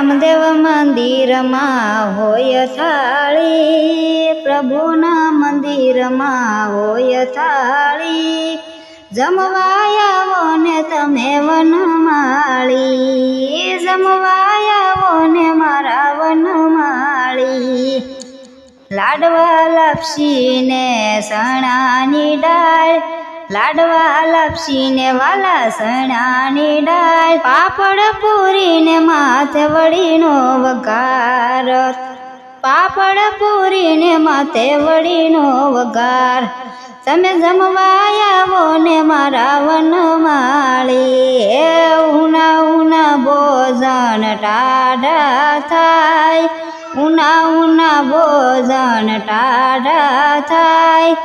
રામદેવ મંદિરમાં હોય થાળી, પ્રભુના મંદિરમાં હોય થાળી. જમવાયાવો ને તમે વનમાળી જમવાયાવો ને મારા વનમાળી. લાડવા લાપસીને સણાની ડાળ લાડવા લાપસીને વાલા સણાની ડાળ, પાપડ પૂરીને માથે વળીનો વઘાર. પાપડ પૂરીને માથે વળીનો વઘાર. તમે જમવાયાવો ને મારા વનમાળી. એ ઉના ઉના ભોજન ટાઢા થાય. ઉના ઉના ભોજન ટાઢા થાય.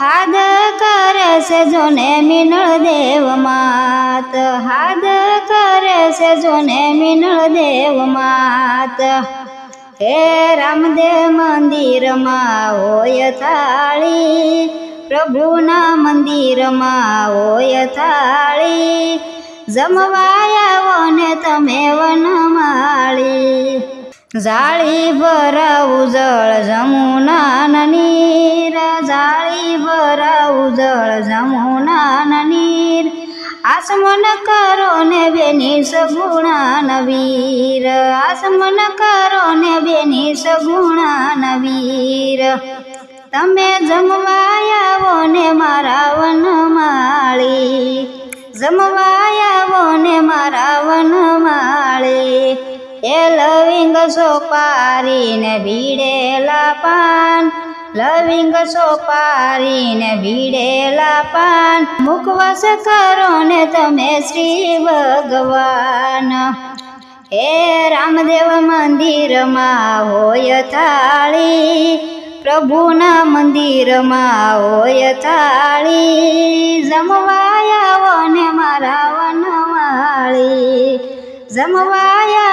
હાદ કરશે જોને મિનળ દેવ માત. હાદ કરે છે જોને મિનળ દેવ માત. હે રામદેવ મંદિરમાં હોય થાળી. પ્રભુના મંદિરમાં હોય થાળી. જમવાયાઓને તમે વનમાળી. જાળી ભરા ઉજળ જમુના નીર, જાળી ભરા ઉજળ જમુના નીર. આસમન કરો ને બેની સગુણા નવીર આસમન કરો ને બેની સગુણા નવીર તમે જમવાયાવો ને મારા વનમાળી. જમવાયાવો ને મારા એ લવિંગ સોપારીને ભીડેલા પાન, લવિંગ સોપારીને ભીડેલા પાન. મુખવાસ કરો ને તમે શ્રી ભગવાન. હે રામદેવ મંદિરમાં હોય થાળી, પ્રભુના મંદિરમાં હોય થાળી. જમવાયા ને મારા વનવાળી. જમવાયાવો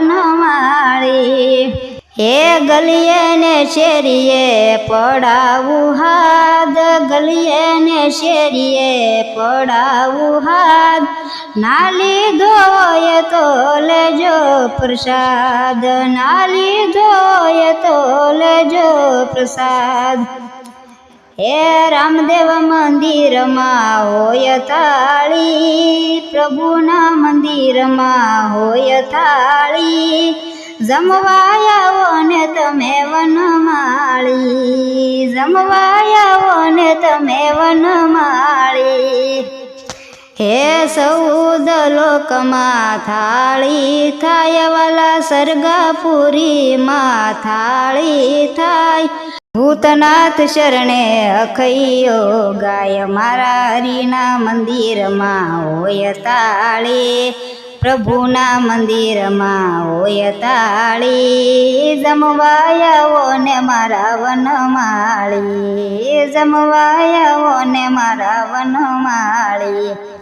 ને મારા હે ગલીએ ને શેરીએ પડાવું હાદ ગલીએ ને શેરીએ પડાવું હાદ ના લીધો હોય તો લેજો પ્રસાદ ના લીધો તો લેજો પ્રસાદ. હે રામદેવ મંદિરમાં હોય થાળી પ્રભુના મંદિરમાં હોય થાળી જમવાયાવો ને તમે વનમાળી જમવાયાવો ને તમે વનમાળી. હે સૌદ લોકમાં થાળી થાય વાલા સરગાપુરીમાં થાળી થાય. ભૂતનાથ શરણે અખૈયો ગાય મારા હરિના મંદિરમાં હોય તાળી. પ્રભુના મંદિરમાં હોય તાળી. જમવાયાઓ ને મારા વનમાળી. જમવાયાઓ ને મારા વનમાળી.